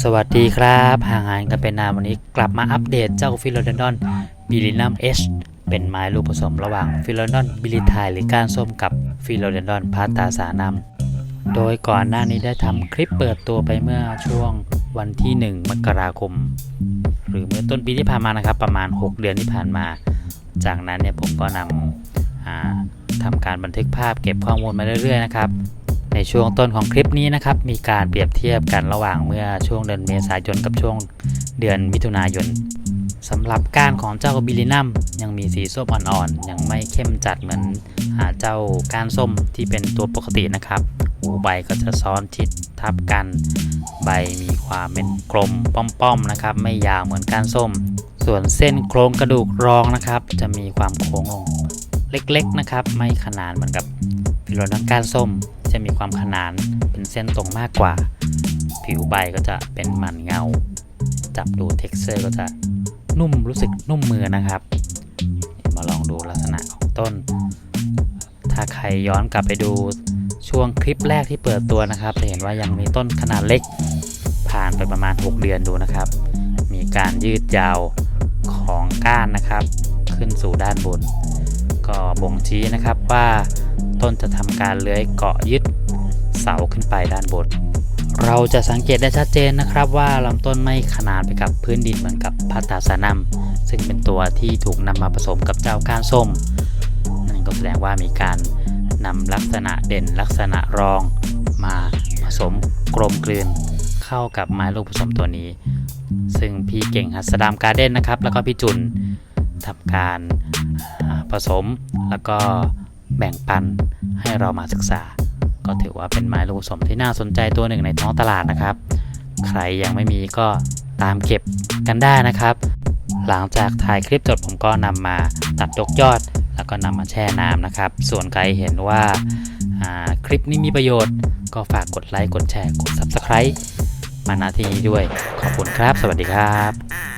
สวัสดีครับห่างหายกันเป็นนานวันนี้กลับมาอัปเดตเจ้าฟิโลเดนดอนบิลินัมเอชเป็นไม้ลูกผสมระหว่างฟิโลเดนดอนบิลิทายหรือก้านส้มกับฟิโลเดนดอนพาตาสานัมโดยก่อนหน้านี้ได้ทำคลิปเปิดตัวไปเมื่อช่วงวันที่ 1 มกราคม หรือเมื่อต้นปีที่ผ่านมานะครับประมาณ 6 เดือนที่ผ่านมา จากนั้นเนี่ยผมก็นำทำการบันทึกภาพเก็บข้อมูลมาเรื่อยๆนะครับ ในช่วงต้นของคลิปนี้นะครับ มีการเปรียบเทียบกันระหว่างเมื่อช่วงเดือนเมษายนกับช่วงเดือนมิถุนายนสำหรับก้านของเจ้าบิลินัมยังมีสีส้มอ่อนๆ ยังไม่เข้มจัดเหมือนอาเจ้าก้านส้มที่เป็นตัวปกตินะครับหูใบก็จะซ้อนชิดทับกัน ใบมีความเป็นกลมป้อมๆนะครับ ไม่ยาวเหมือนก้านส้ม ส่วนเส้นโครงกระดูกรองนะครับ จะมีความโค้งลงเล็กๆนะครับ ไม่ขนานเหมือนกับฟิโลนังก้านส้ม จะมีความขนานเป็นเส้นตรงมากกว่า ผิวใบก็จะเป็นมันเงา จับดู t e x t อร์ก็จะนุ่มรู้สึกนุ่มมือนะครับ มาลองดูลักษณะของต้น ถ้าใครย้อนกลับไปดูช่วงคลิปแรกที่เปิดตัวนะครับจะเห็นว่ายังมีต้นขนาดเล็ก ผ่านไปประมาณ 6 เดือนดูนะครับ มีการยืดยาวของก้านนะครับ ขึ้นสู่ด้านบน ก็บ่งชี้นะครับว่า ต้นจะทำการเลื้อยเกาะยึดเสาขึ้นไปด้านบน เราจะสังเกตได้ชัดเจนนะครับว่าลำต้นไม่ขนานไปกับพื้นดินเหมือนกับพัตตาสานัมซึ่งเป็นตัวที่ถูกนำมาผสมกับเจ้าก้านส้ม นั่นก็แสดงว่ามีการนำลักษณะเด่นลักษณะรองมาผสมกลมกลืนเข้ากับไม้ลูกผสมตัวนี้ ซึ่งพี่เก่งหัสดามการ์เด้นนะครับ แล้วก็พี่จุนทำการผสมแล้วก็แบ่งปัน ให้เรามาศึกษา ก็ถือว่าเป็นไม้ลูกผสมที่น่าสนใจตัวหนึ่งในท้องตลาดนะครับ ใครยังไม่มีก็ตามเก็บกันได้นะครับ หลังจากถ่ายคลิปจบผมก็นำมาตัดยกยอด แล้วก็นำมาแช่น้ำนะครับ ส่วนใครเห็นว่าาคลิปนี้มีประโยชน์ ก็ฝากกดไลค์กดแชร์กด Subscribe มาณที่นี้ด้วย ขอบคุณครับ สวัสดีครับ